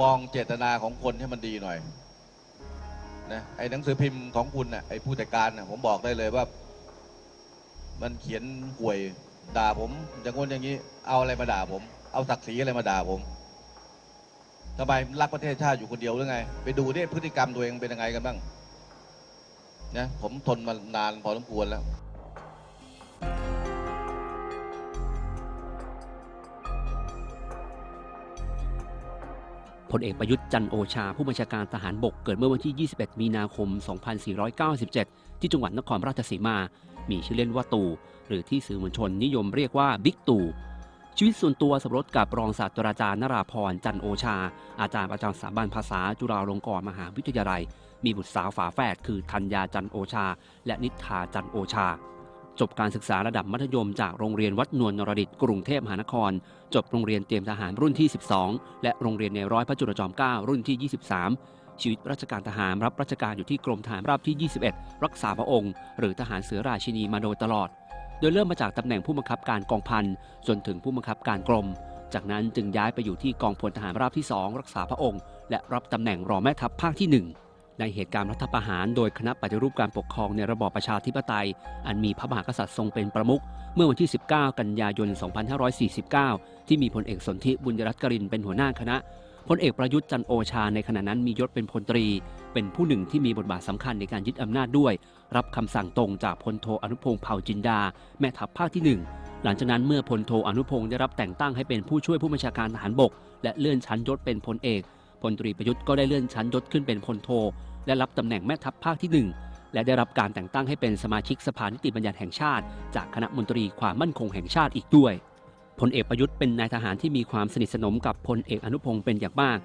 มองเจตนาของคนให้มันดีหน่อยนะไอ้หนังสือพิมพ์ของคุณน่ะไอ้ผู้จัดการน่ะผมบอกได้เลยว่า มันเขียนห่วยด่าผมอย่างงนอย่างนี้ เอาอะไรมาด่าผม เอาศักดิ์ศรีอะไรมาด่าผมทำไมรักประเทศชาติอยู่คนเดียวหรือไง ไปดูดิพฤติกรรมตัวเองเป็นยังไงกันบ้างนะผมทนมานานพอสมควรแล้ว พลเอกประยุทธ์จันโอชา ผู้บัญชาการทหารบกเกิดเมื่อวันที่ 21 มีนาคม 2497 ที่จังหวัดนครราชสีมา มีชื่อเล่นว่าตู่หรือที่สื่อมวลชนนิยมเรียกว่าบิ๊กตู่ชีวิตส่วนตัวสมรสกับรองศาสตราจารย์นราพรจันโอชา อาจารย์ประจำสถาบันภาษาจุฬาลงกรณ์มหาวิทยาลัย มีบุตรสาวฝาแฝดคือธัญญาจันโอชา และนิธาจันโอชา จบการศึกษาระดับมัธยมจากโรงเรียนวัดนวลนรดิตกรุงเทพมหานคร จบโรงเรียนเตรียมทหารรุ่นที่ 12 และโรงเรียนในร้อยพระจุลจอมเกล้ารุ่นที่ 23 ชีวิตราชการทหารรับราชการอยู่ที่กรมทหารราบที่ 21 รักษาพระองค์ หรือทหารเสือราชินีมาโดยตลอด โดยเริ่มมาจากตำแหน่งผู้บังคับการกองพันจนถึงผู้บังคับการกรม จากนั้นจึงย้ายไปอยู่ที่กองพลทหารราบที่ 2 รักษาพระองค์ และรับตำแหน่งรองแม่ทัพภาคที่ 1 ในเหตุการณ์รัฐประหารโดยคณะปฏิรูปการปกครองในระบอบประชาธิปไตย อันมีพระมหากษัตริย์ทรงเป็นประมุขเมื่อวันที่ 19 กันยายน 2549 ที่มีพลเอกสนธิบุญรัตน์กรินเป็นหัวหน้าคณะพลเอกประยุทธ์จันโอชาในขณะนั้นมียศเป็นพลตรี เป็นผู้หนึ่งที่มีบทบาทสำคัญในการยึดอำนาจด้วย รับคำสั่งตรงจากพลโทอนุพงศ์เผ่าจินดา แม่ทัพภาคที่ 1 หลังจากนั้นเมื่อพลโทอนุพงศ์ได้รับแต่งตั้งให้เป็นผู้ช่วยผู้บัญชาการทหารบก และเลื่อนชั้นยศเป็นพลเอกพลตรีประยุทธ์ก็ได้เลื่อนชั้นยศขึ้นเป็นพลโท และรับตำแหน่งแม่ทัพภาคที่ 1 และได้รับการแต่งตั้งให้เป็นสมาชิกสภานิติบัญญัติแห่งชาติ จากคณะมนตรีความมั่นคงแห่งชาติอีกด้วยพลเอกประยุทธ์เป็นนายทหารที่มีความสนิทสนมกับพลเอกอนุพงศ์เป็นอย่างมาก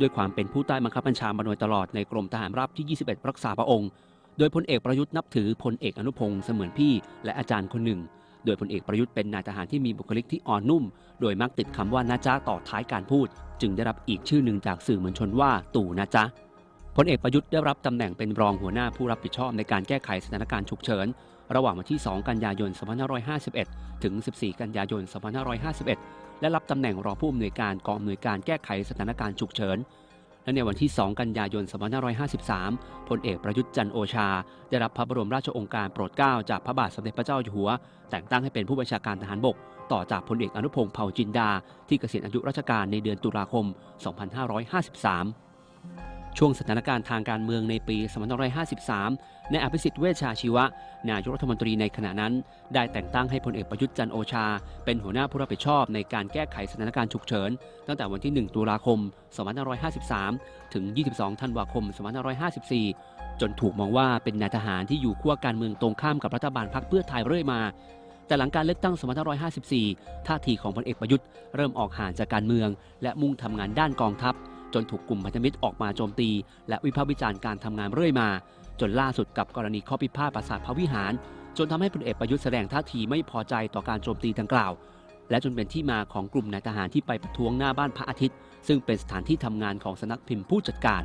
ด้วยความเป็นผู้ใต้บังคับบัญชามาโดยตลอดในกรมทหารราบที่ 21 รักษาพระองค์ โดยพลเอกประยุทธ์นับถือพลเอกอนุพงศ์เสมือนพี่และอาจารย์คนหนึ่ง โดยพลเอกประยุทธ์เป็นนายทหารที่มีบุคลิกที่อ่อนนุ่ม โดยมักติดคำว่านะจ๊ะต่อท้ายการพูด จึงได้รับอีกชื่อหนึ่งจากสื่อมวลชนว่าตู่นะจ๊ะ พลเอกประยุทธ์ได้รับตำแหน่งเป็นรองหัวหน้าผู้รับผิดชอบในการแก้ไขสถานการณ์ฉุกเฉิน ระหว่างวันที่ 2 กันยายน 2551 ถึง 14 กันยายน 2551 และรับตำแหน่งรองผู้อำนวยการกองอำนวยการแก้ไขสถานการณ์ฉุกเฉิน และในวันที่ 2 กันยายน 2553 พลเอกประยุทธ์จันโอชา ได้รับพระบรมราชโองการโปรดเกล้าจากพระบาทสมเด็จพระเจ้าอยู่หัว แต่งตั้งให้เป็นผู้บัญชาการทหารบก ต่อจากพลเอกอนุพงศ์เผ่าจินดา ที่เกษียณอายุราชการในเดือนตุลาคม 2553 ช่วงสถานการณ์ทางการเมืองในปี 2553 ในอภิสิทธิ์เวชชาชีวะ นายกรัฐมนตรีในขณะนั้น ได้แต่งตั้งให้พลเอกประยุทธ์จันโอชา เป็นหัวหน้าผู้รับผิดชอบในการแก้ไขสถานการณ์ฉุกเฉิน ตั้งแต่วันที่ 1 ตุลาคม 2553 ถึง 22 ธันวาคม 2554 จนถูกมองว่าเป็นนายทหารที่อยู่ขั้วการเมืองตรงข้ามกับรัฐบาลพรรคเพื่อไทยเรื่อยมาแต่หลังการเลือกตั้ง 2554 ท่าทีของพลเอกประยุทธ์เริ่มออกห่างจากการเมือง และมุ่งทำงานด้านกองทัพ จนถูกกลุ่มพันธมิตรออกมาโจมตี และวิพากษ์วิจารณ์การทำงานเรื่อยมา จนล่าสุดกับกรณีข้อพิพาทปราสาทพระวิหาร จนทำให้พลเอกประยุทธ์แสดงท่าทีไม่พอใจต่อการโจมตีดังกล่าว และจนเป็นที่มาของกลุ่มนายทหารที่ไปประท้วงหน้าบ้านพระอาทิตย์ ซึ่งเป็นสถานที่ทำงานของสนักพิมพ์ผู้จัดการ